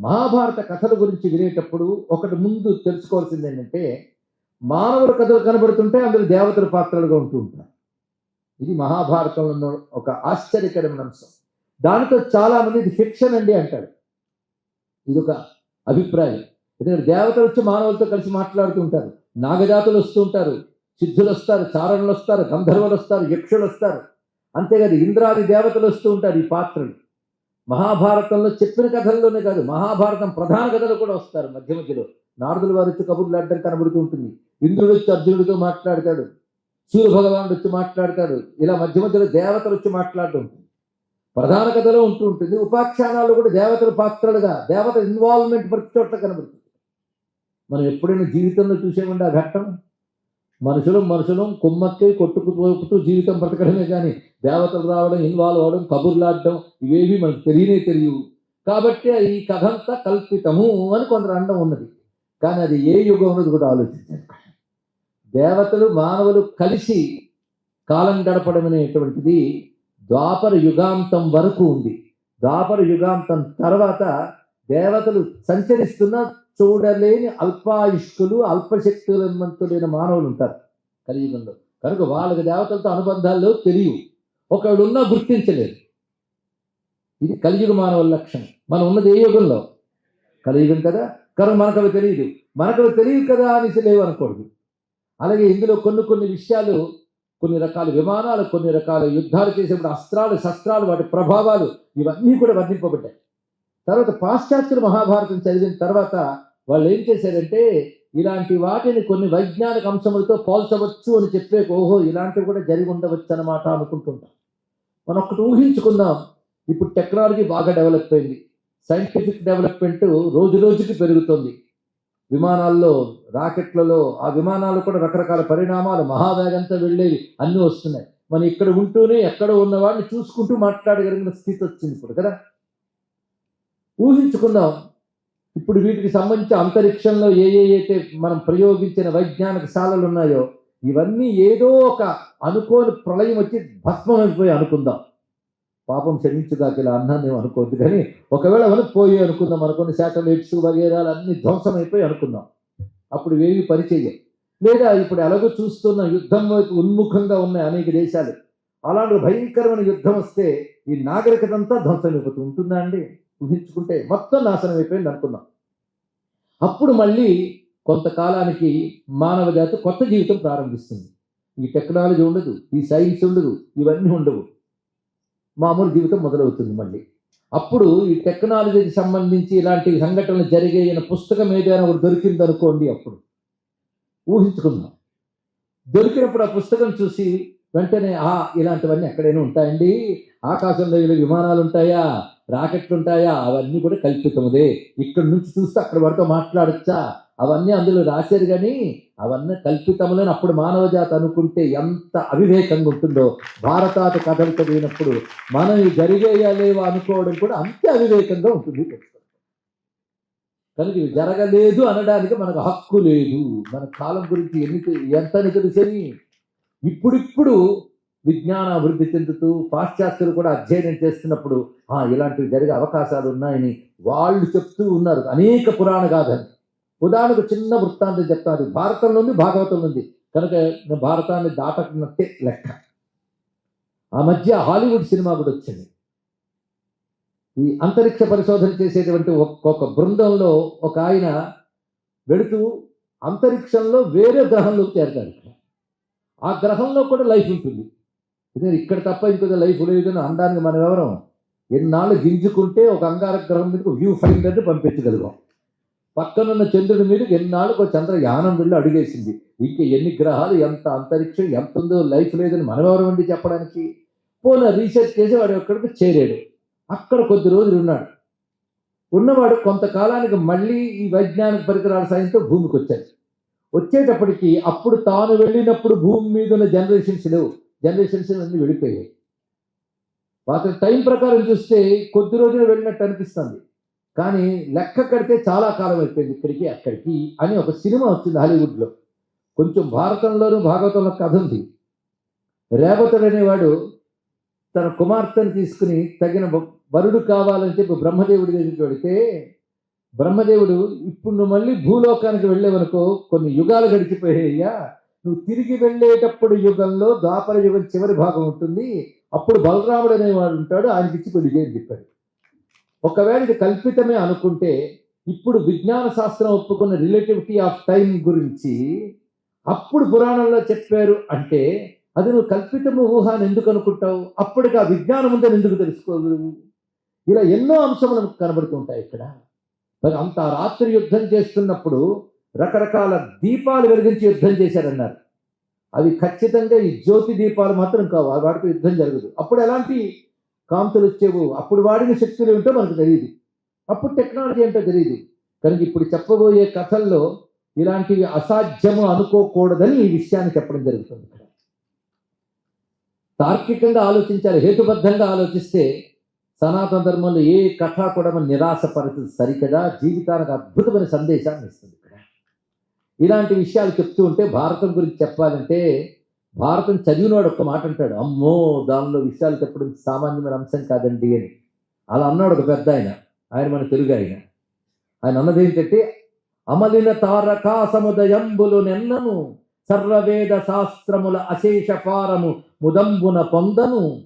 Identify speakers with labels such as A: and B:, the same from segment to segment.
A: మహాభారత కథల గురించి వినేటప్పుడు ఒకటి ముందు తెలుసుకోవాల్సింది ఏంటంటే మానవుల కథలు కనబడుతుంటే అందులో దేవతల పాత్రలుగా ఉంటూ ఉంటారు. ఇది మహాభారతంలో ఒక ఆశ్చర్యకరమైన అంశం. దానితో చాలామంది ఇది ఫిక్షన్ అండి అంటారు. ఇది ఒక అభిప్రాయం. ఎందుకంటే దేవతలు వచ్చి మానవులతో కలిసి మాట్లాడుతూ ఉంటారు. నాగజాతులు వస్తూ ఉంటారు. సిద్ధులు వస్తారు చారణులు వస్తారు గంధర్వులు వస్తారు యక్షులు వస్తారు. అంతేకాదు ఇంద్రాది దేవతలు వస్తూ ఉంటారు ఈ పాత్రలు. మహాభారతంలో చెప్పిన కథల్లోనే కాదు మహాభారతం ప్రధాన కథలు కూడా వస్తారు మధ్య మధ్యలో. నారదులు వారు వచ్చి కబుర్లు అడ్డం కనబడుతూ ఉంటుంది. ఇంద్రుడు వచ్చి అర్జునుడితో మాట్లాడతాడు. సూర్య భగవానుడు వచ్చి మాట్లాడతాడు. ఇలా మధ్య మధ్యలో దేవతలు వచ్చి మాట్లాడుతూ ఉంటుంది. ప్రధాన కథలో ఉంటూ ఉంటుంది. ఉపాఖ్యానాలు కూడా దేవతల పాత్రలుగా దేవత ఇన్వాల్వ్మెంట్ ప్రతి చోట్ల కనబడుతుంది. మనం ఎప్పుడైనా జీవితంలో చూసేమండి ఆ ఘట్టం? మనుషులు మనుషులు కుమ్మక్కి కొట్టుకుపోతూ జీవితం బ్రతకడమే కానీ దేవతలు రావడం ఇన్వాల్వ్ అవడం కబుర్లాడడం ఇవేవి మనకు తెలియనే తెలియవు. కాబట్టి ఈ కథ అంతా కల్పితము అని కొందరు అండం ఉన్నది. కానీ అది ఏ యుగం ఉన్నది కూడా ఆలోచించారు దేవతలు మానవులు కలిసి కాలం గడపడం అనేటువంటిది ద్వాపర యుగాంతం వరకు ఉంది. ద్వాపర యుగాంతం తర్వాత దేవతలు సంచరిస్తున్న చూడలేని అల్పాయుష్కులు అల్పశక్తులైన మానవులు ఉంటారు కలియుగంలో. కనుక వాళ్ళకి దేవతలతో అనుబంధాల్లో తెలియవు. ఒకడున్నా గుర్తించలేదు ఇది కలియుగ మానవుల లక్షణం. మనం ఉన్నది ఏ యుగంలో? కలియుగం కదా. కనుక మనకు అవి తెలియదు. మనకు అవి తెలియదు కదా అనేసి లేవు అనకూడదు అలాగే ఇందులో కొన్ని కొన్ని విషయాలు కొన్ని రకాల విమానాలు కొన్ని రకాల యుద్ధాలు చేసేప్పుడు అస్త్రాలు శస్త్రాలు వాటి ప్రభావాలు ఇవన్నీ కూడా వర్ణింపబడ్డాయి. తర్వాత పాశ్చాత్యులు మహాభారతం చదివిన తర్వాత వాళ్ళు ఏం చేశారంటే ఇలాంటి వాటిని కొన్ని వైజ్ఞానిక అంశములతో పోల్చవచ్చు అని చెప్పే ఓహో ఇలాంటివి కూడా జరిగి ఉండవచ్చు అనమాట అనుకుంటుంటాం. మనం ఒకటి ఊహించుకుందాం. ఇప్పుడు టెక్నాలజీ బాగా డెవలప్ అయింది. సైంటిఫిక్ డెవలప్మెంట్ రోజు రోజుకి పెరుగుతుంది. విమానాల్లో రాకెట్లలో ఆ విమానాలు కూడా రకరకాల పరిణామాలు మహావేగంతో వెళ్ళేవి అన్నీ వస్తున్నాయి. మనం ఇక్కడ ఉంటూనే ఎక్కడ ఉన్నవాడిని చూసుకుంటూ మాట్లాడగలిగిన స్థితి వచ్చింది ఇప్పుడు కదా. ఊహించుకుందాం. ఇప్పుడు వీటికి సంబంధించి అంతరిక్షంలో ఏ ఏ అయితే మనం ప్రయోగించిన వైజ్ఞానిక శాలలు ఉన్నాయో ఇవన్నీ ఏదో ఒక అనుకోని ప్రళయం వచ్చి భస్మం అయిపోయి అనుకుందాం. పాపం క్షమించుగాక ఇలా అన్నాను మేము అనుకోవద్దు కానీ ఒకవేళ మనం పోయి అనుకుందాం అనుకున్న శాటిలైట్స్ వగేరాలు అన్ని ధ్వంసం అయిపోయి అనుకుందాం. అప్పుడు ఏవి పరిచయం. లేదా ఇప్పుడు ఎలాగో చూస్తున్న యుద్ధం వైపు ఉన్ముఖంగా ఉన్నాయి అనేక దేశాలు. అలాంటి భయంకరమైన యుద్ధం వస్తే ఈ నాగరికత అంతా ధ్వంసం అయిపోతుంది ఉంటుందా అండి? ఊహించుకుంటే మొత్తం నాశనం అయిపోయింది అనుకున్నాం అప్పుడు మళ్ళీ కొంతకాలానికి మానవ జాతి కొత్త జీవితం ప్రారంభిస్తుంది. ఈ టెక్నాలజీ ఉండదు ఈ సైన్స్ ఉండదు ఇవన్నీ ఉండవు. మామూలు జీవితం మొదలవుతుంది మళ్ళీ. అప్పుడు ఈ టెక్నాలజీకి సంబంధించి ఇలాంటి సంఘటనలు జరిగే పుస్తకం ఏదైనా ఒకటి దొరికింది అనుకోండి అప్పుడు. ఊహించుకుందాం. దొరికినప్పుడు ఆ పుస్తకం చూసి వెంటనే ఆ ఇలాంటివన్నీ ఎక్కడైనా ఉంటాయండి? ఆకాశంలో విమానాలు ఉంటాయా? రాకెట్లు ఉంటాయా అవన్నీ కూడా కల్పితముదే. ఇక్కడ నుంచి చూస్తే అక్కడ వాడితో మాట్లాడచ్చా? అవన్నీ అందులో రాశారు కానీ అవన్నీ కల్పితములని అప్పుడు మానవ జాతి అనుకుంటే ఎంత అవివేకంగా ఉంటుందో. భారతాత కథలు చదివినప్పుడు మనం ఇవి అనుకోవడం కూడా అంతే అవివేకంగా ఉంటుంది కనుక ఇవి జరగలేదు అనడానికి మనకు హక్కు లేదు. మన కాలం గురించి ఎన్ని ఎంత తెలుసని? ఇప్పుడిప్పుడు విజ్ఞాన అభివృద్ధి చెందుతూ పాశ్చాత్యులు కూడా అధ్యయనం చేస్తున్నప్పుడు "ఆ, ఇలాంటివి జరిగే అవకాశాలు ఉన్నాయని వాళ్ళు చెప్తూ ఉన్నారు. అనేక పురాణ గాథలు. ఉదాహరణకు చిన్న వృత్తాంతం చెప్తాను. భారతంలో ఉంది భాగవతంలో ఉంది. కనుక భారతాన్ని దాటకున్నట్టే లెక్క. ఆ మధ్య హాలీవుడ్ సినిమా కూడా వచ్చింది. ఈ అంతరిక్ష పరిశోధన చేసేటువంటి ఒక్కొక్క బృందంలో ఒక ఆయన వెళుతూ అంతరిక్షంలో వేరే గ్రహంలోకి చేరతాడు. ఆ గ్రహంలో కూడా లైఫ్ ఉంటుంది. ఇక్కడ తప్ప ఇంకొక లైఫ్ లేదని అనడానికి మనం ఎవరం? ఎన్నాళ్ళు గింజుకుంటే ఒక అంగారక గ్రహం మీదకి వ్యూ ఫైండర్ని పంపించగలిగాం పక్కనున్న చంద్రుడి మీదకి ఎన్నాళ్ళకు ఒక చంద్రయానం వెళ్ళి అడిగేసింది. ఇంకా ఎన్ని గ్రహాలు ఎంత అంతరిక్షం ఎంత ఉందో లైఫ్ లేదని మనం ఎవరమండి చెప్పడానికి? పోన రీసెర్చ్ చేసి వాడు ఎక్కడికి చేరాడు. అక్కడ కొద్ది రోజులు ఉన్నాడు. ఉన్నవాడు కొంతకాలానికి మళ్ళీ ఈ వైజ్ఞానిక పరికరాల సాయంతో భూమికి వచ్చాడు. వచ్చేటప్పటికి అప్పుడు తాను వెళ్ళినప్పుడు భూమి మీద ఉన్న జనరేషన్స్ లేవు. జనరేషన్స్ అన్నీ వెళ్ళిపోయాయి అతని టైం ప్రకారం చూస్తే కొద్ది రోజులు వెళ్ళినట్టు అనిపిస్తుంది. కానీ లెక్క కడితే చాలా కాలం అయిపోయింది ఇక్కడికి అక్కడికి అని ఒక సినిమా వచ్చింది హాలీవుడ్లో. కొంచెం భారతంలోనూ భాగవతంలో కథ ఉంది. రేవతుడు అనేవాడు తన కుమార్తెను తీసుకుని తగిన వరుడు కావాలని చెప్పి బ్రహ్మదేవుడి దగ్గరికి వెళితే బ్రహ్మదేవుడు ఇప్పుడు నువ్వు మళ్ళీ భూలోకానికి వెళ్ళేవనుకో కొన్ని యుగాలు గడిచిపోయాయ్యా. నువ్వు తిరిగి వెళ్ళేటప్పుడు యుగంలో ద్వాపర యుగం చివరి భాగం ఉంటుంది. అప్పుడు బలరాముడు అనేవాడు ఉంటాడు. ఆయనకి ఇచ్చి పెళ్ళి చేయని చెప్పాడు. ఒకవేళ ఇది కల్పితమే అనుకుంటే ఇప్పుడు విజ్ఞాన శాస్త్రం ఒప్పుకున్న రిలేటివిటీ ఆఫ్ టైం గురించి అప్పుడు పురాణంలో చెప్పారు అంటే అది నువ్వు కల్పితము ఊహ అని ఎందుకు అనుకుంటావు? అప్పటికి ఆ విజ్ఞానం ఉందని ఎందుకు తెలుసుకోగలవు ఇలా ఎన్నో అంశములు మనకు కనబడుతుంటాయి ఇక్కడ. మరి అంత రాత్రి యుద్ధం చేస్తున్నప్పుడు రకరకాల దీపాలు వెలిగించి యుద్ధం చేశారన్నారు. అవి ఖచ్చితంగా ఈ జ్యోతి దీపాలు మాత్రం కావు. ఆ వాటితో యుద్ధం జరగదు. అప్పుడు ఎలాంటి కాంతులు వచ్చేవు? అప్పుడు వాడిన శక్తులు ఏమిటో మనకు తెలియదు అప్పుడు టెక్నాలజీ ఏంటో తెలియదు కనుక ఇప్పుడు చెప్పబోయే కథల్లో ఇలాంటివి అసాధ్యము అనుకోకూడదని ఈ విషయాన్ని చెప్పడం జరుగుతుంది తార్కికంగా ఆలోచించాలి హేతుబద్ధంగా ఆలోచిస్తే సనాతన ధర్మంలో ఏ కథ కూడా మన నిరాశపరచదు. సరికదా? జీవితానికి అద్భుతమైన సందేశాన్ని ఇస్తుంది. ఇలాంటి విషయాలు చెప్తూ ఉంటే భారతం గురించి చెప్పాలంటే భారతం చదివినవాడు ఒక్క మాట అంటాడు అమ్మో దానిలో విషయాలు చెప్పడం సామాన్యమైన అంశం కాదండి అని. అలా అన్నాడు ఒక పెద్ద ఆయన ఆయన మన తెలుగు ఆయన. ఆయన అన్నది ఏంటంటే అమలిన తారకా సముదయంబులు నెన్నను సర్వవేద శాస్త్రముల అశేష పారము ముదంబున పొందను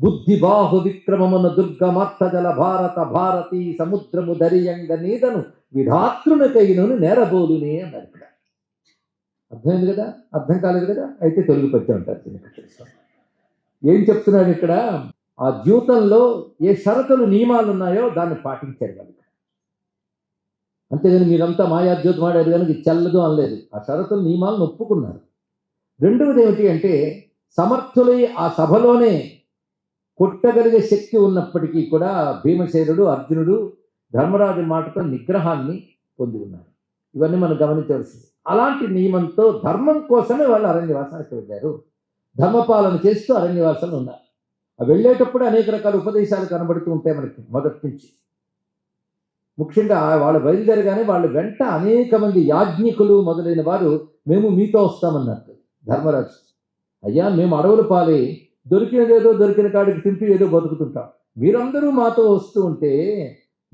A: బుద్ధి బాహు విక్రమమున దుర్గమర్థజల భారత భారతీ సముద్రము దరియంగ నీదను విధాతృనకైనను నేరబోలునే అన్నారు. అర్థమైంది కదా? అర్థం కాలేదు కదా? అయితే తెలుగు పద్యం అంటారు దీన్ని ఏం చెప్తున్నాడు ఇక్కడ? ఆ జీవితంలో ఏ షరతులు నియమాలు ఉన్నాయో దాన్ని పాటించారు వాళ్ళు అంతేగాని మీరంతా మాయాద్యూతం ఆడారు కనుక ఇది చెల్లదు అనలేదు. ఆ షరతులు నియమాలను ఒప్పుకున్నారు రెండవది ఏమిటి అంటే సమర్థులై ఆ సభలోనే కొట్టగలిగే శక్తి ఉన్నప్పటికీ కూడా భీమసేనుడు అర్జునుడు ధర్మరాజు మాటతో నిగ్రహాన్ని పొంది ఉన్నారు. ఇవన్నీ మనం గమనించవలసింది. అలాంటి నియమంతో ధర్మం కోసమే వాళ్ళు అరణ్యవాసానికి వెళ్ళారు. ధర్మపాలన చేస్తూ అరణ్యవాసాలు ఉన్నారు. ఆ వెళ్ళేటప్పుడు అనేక రకాల ఉపదేశాలు కనబడుతూ ఉంటాయి మనకి మొదటి నుంచి. ముఖ్యంగా వాళ్ళు బయలుదేరగానే వాళ్ళ వెంట అనేక మంది యాజ్ఞికులు మొదలైన వారు మేము మీతో వస్తామన్నారు ధర్మరాజు. అయ్యా మేము అడవులు పాలి. దొరికినదేదో దొరికిన కాడికి తింటూ ఏదో బతుకుతుంటాం. మీరందరూ మాతో వస్తూ ఉంటే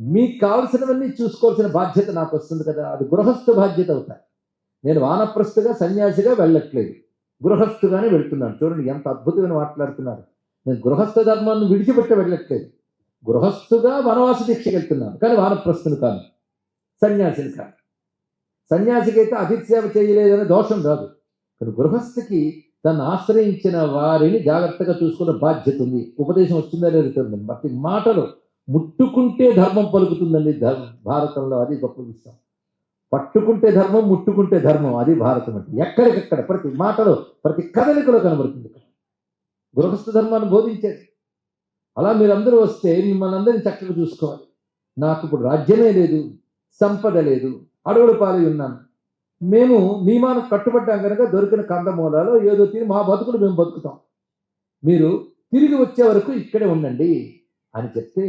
A: మీకు కావలసినవన్నీ చూసుకోవాల్సిన బాధ్యత నాకు వస్తుంది కదా. అది గృహస్థ బాధ్యత అవుతాయి నేను వానప్రస్తుగా సన్యాసిగా వెళ్ళట్లేదు. గృహస్థుగానే వెళ్తున్నాను. చూడండి ఎంత అద్భుతమైన మాట్లాడుతున్నారు. నేను గృహస్థ ధర్మాన్ని విడిచిపెట్టి వెళ్ళట్లేదు. గృహస్థుగా వనవాస దీక్షకి వెళ్తున్నాను. కానీ వానప్రస్తుని కాను. సన్యాసిని కాను. సన్యాసికి అయితే అతిథి చేయలేదనే దోషం రాదు కానీ గృహస్థికి తను ఆశ్రయించిన వారిని జాగ్రత్తగా చూసుకునే బాధ్యత ఉంది. ఉపదేశం వచ్చిందా లేదు తెలియదు. మాటలు ముట్టుకుంటే ధర్మం పలుకుతుందండి. ధర్మ భారతంలో అది గొప్ప విషయం. పట్టుకుంటే ధర్మం ముట్టుకుంటే ధర్మం అది భారతం అంటే ఎక్కడికెక్కడ ప్రతి మాటలో ప్రతి కదలికలో కనబడుతుంది గృహస్థ ధర్మాన్ని బోధించేది. అలా మీరందరూ వస్తే మిమ్మల్ని అందరినీ చక్కగా చూసుకోవాలి. నాకు ఇప్పుడు రాజ్యమే లేదు సంపద లేదు అడవుల పాలై ఉన్నాను. మేము మీమానం కట్టుబడ్డాం కనుక దొరికిన కందమూలాలో ఏదో తిని మా బతుకులు మేము బతుకుతాం. మీరు తిరిగి వచ్చే వరకు ఇక్కడే ఉండండి. అని చెప్తే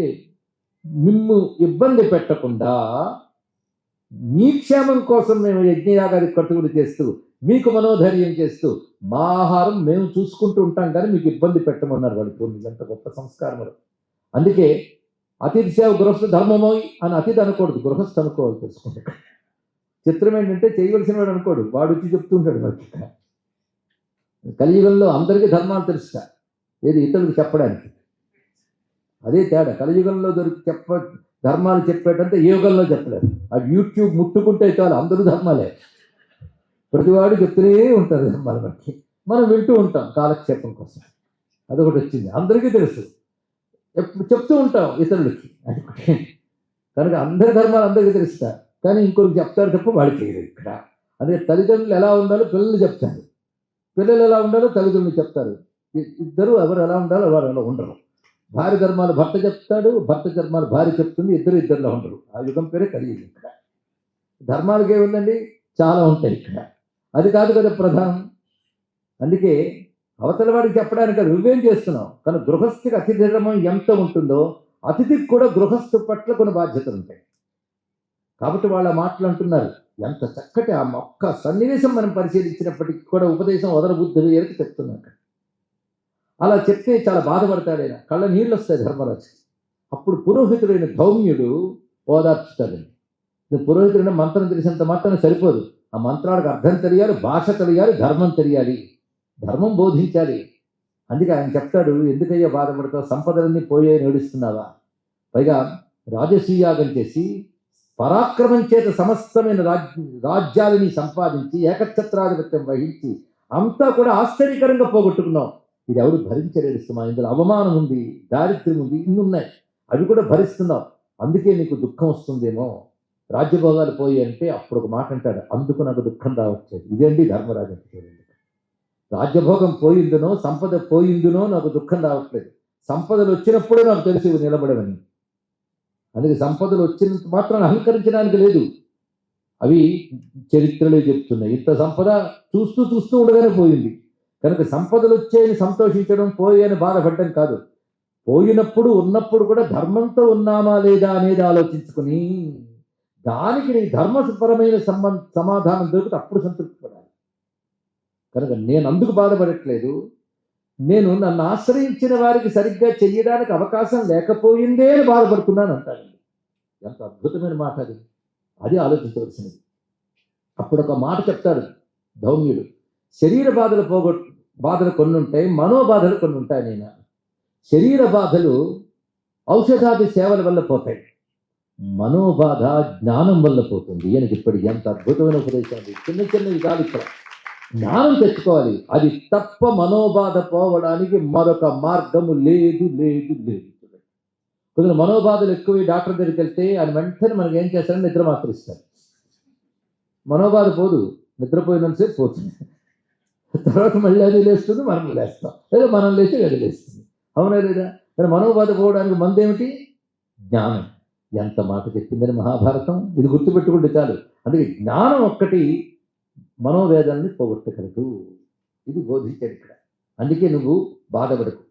A: మిమ్ము ఇబ్బంది పెట్టకుండా మీ క్షేమం కోసం మేము యజ్ఞయాగానికి కట్టుబడి చేస్తూ మీకు మనోధైర్యం చేస్తూ మా ఆహారం మేము చూసుకుంటూ ఉంటాం కానీ మీకు ఇబ్బంది పెట్టమన్నారు వాళ్ళు. చూడండి ఎంత గొప్ప సంస్కారం అందుకే అతిథి సేవ గృహస్థ ధర్మమో అని అతిథి అనకూడదు. గృహస్థ అనుకోవాలి తెలుసుకుంటే. చిత్రం ఏంటంటే చేయవలసిన వాడు అనుకోడు. వాడు వచ్చి చెప్తుంటాడు మనకి కలియుగంలో అందరికీ ధర్మాలు తెలుసుట ఏది ఇతరులకు చెప్పడానికి. అదే తేడా. కలియుగంలో దొరికి చెప్ప ధర్మాలు చెప్పేటంటే ఏ యుగంలో చెప్పలేదు అది యూట్యూబ్ ముట్టుకుంటే చాలు అందరూ ధర్మాలే. ప్రతివాడు చెప్తూనే ఉంటారు ధర్మాలు మనకి. మనం వింటూ ఉంటాం కాలక్షేపం కోసం. అదొకటి వచ్చింది. అందరికీ తెలుసు. చెప్తూ ఉంటాం ఇతరులకి. అది కనుక అందరి ధర్మాలు అందరికీ తెలుస్తారు కానీ ఇంకొకరికి చెప్తారు తప్ప వాడికి చేయరు ఇక్కడ. అదే తల్లిదండ్రులు ఎలా ఉండాలో పిల్లలు చెప్తారు. పిల్లలు ఎలా ఉండాలో తల్లిదండ్రులు చెప్తారు. ఇద్దరు ఎవరు ఎలా ఉండాలో వారు అలా ఉండరు. భార్య ధర్మాలు భర్త చెప్తాడు భర్త ధర్మాలు భార్య చెప్తుంది ఇద్దరు ఇద్దరులో ఉండరు. ఆ యుగం పేరే కలిగింది ఇక్కడ. ధర్మాలకే ఏముందండి చాలా ఉంటాయి ఇక్కడ. అది కాదు కదా ప్రధానం. అందుకే అవతల వాడికి చెప్పడానికి అది నువ్వేం చేస్తున్నావు? కానీ గృహస్థికి అతిథి ధర్మం ఎంత ఉంటుందో అతిథికి కూడా గృహస్థు పట్ల కొన్ని బాధ్యతలు ఉంటాయి. కాబట్టి వాళ్ళ మాటలు అంటున్నారు. ఎంత చక్కటి ఆ మొక్క సన్నివేశం మనం పరిశీలించినప్పటికీ కూడా ఉపదేశం వదలబుద్ధి వేయరికి చెప్తున్నారు అలా చెప్తే చాలా బాధపడతాడు ఆయన. కళ్ళ నీళ్ళు వస్తాయి ధర్మరాజు అప్పుడు పురోహితుడైన ధౌమ్యుడు ఓదార్చుతాడండి. నువ్వు మంత్రం తెలిసినంత మాత్రం సరిపోదు. ఆ మంత్రాలకు అర్థం తెలియాలి భాష తెలియాలి ధర్మం తెలియాలి. ధర్మం బోధించాలి. అందుకే ఆయన చెప్తాడు ఎందుకయ్యా బాధపడతావు? సంపదలన్నీ పోయే నడుస్తున్నావా? పైగా రాజసూయాగం చేసి పరాక్రమం చేత సమస్తమైన రాజ్ రాజ్యాలని సంపాదించి ఏకఛత్రాధిపత్యం వహించి అంతా కూడా ఆశ్చర్యకరంగా పోగొట్టుకున్నాం ఇది ఎవరు భరించలేడు సుమా ఇందులో అవమానం ఉంది దారిద్ర్యం ఉంది ఇన్ని ఉన్నాయి అవి కూడా భరిస్తున్నావు అందుకే నీకు దుఃఖం వస్తుందేమో. రాజ్యభోగాలు పోయి అంటే అప్పుడు ఒక మాట అంటాడు అందుకు నాకు దుఃఖం రావట్లేదు. ఇదండి ధర్మరాజు చూడండి. రాజ్యభోగం పోయిందునో సంపద పోయిందునో నాకు దుఃఖం రావట్లేదు. సంపదలు వచ్చినప్పుడే నాకు తెలిసి ఇవి నిలబడవని. అందుకే సంపదలు వచ్చినంత మాత్రం అహంకరించడానికి లేదు. అవి చరిత్రలో చెప్తున్నాయి. ఇంత సంపద చూస్తూ చూస్తూ ఉండగానే పోయింది. కనుక సంపదలు వచ్చాయని సంతోషించడం పోయాయని బాధపడడం కాదు. పోయినప్పుడు ఉన్నప్పుడు కూడా ధర్మంతో ఉన్నామా లేదా అనేది ఆలోచించుకుని దానికి నీ ధర్మపరమైన సంబంధ సమాధానం దొరికితే అప్పుడు సంతృప్తి పడాలి కనుక నేను అందుకు బాధపడట్లేదు. నేను నన్ను ఆశ్రయించిన వారికి సరిగ్గా చెయ్యడానికి అవకాశం లేకపోయిందే అని బాధపడుతున్నాను అంటాడండి ఎంత అద్భుతమైన మాట అది. అది ఆలోచించవలసినది. అప్పుడు ఒక మాట చెప్తాడు ధౌమ్యుడు. శరీర బాధలు పోగొట్ బాధలు కొన్ని ఉంటాయి మనోబాధలు కొన్ని ఉంటాయి నేను శరీర బాధలు ఔషధాది సేవల వల్ల పోతాయి. మనోబాధ జ్ఞానం వల్ల పోతుంది. ఈయనకి ఇప్పటికి ఎంత అద్భుతమైన ఉపదేశం చిన్న చిన్నవి కాదు ఇక్కడ. జ్ఞానం తెచ్చుకోవాలి. అది తప్ప మనోబాధ పోవడానికి మరొక మార్గము లేదు లేదు లేదు. కొద్దిగా మనోబాధలు ఎక్కువ డాక్టర్ దగ్గరికి వెళ్తే ఆయన వెంటనే మనకి ఏం చేస్తారని నిద్ర మాత్రం ఇస్తారు మనోబాధ పోదు. నిద్రపోయినంతసేపు పోతుంది. తర్వాత మళ్ళీ అది లేస్తుంది మనం లేస్తాం. లేదా మనం లేచి అది లేస్తుంది. అవునా లేదా? కానీ మనోబాధ పోవడానికి మందేమిటి? జ్ఞానం. ఎంత మాట చెప్పిందని మహాభారతం ఇది గుర్తుపెట్టుకుంటే చాలు. అందుకే జ్ఞానం ఒక్కటి మనోవేదాన్ని పోగొట్టగలదు. ఇది బోధించాడు ఇక్కడ అందుకే నువ్వు బాధపడకు.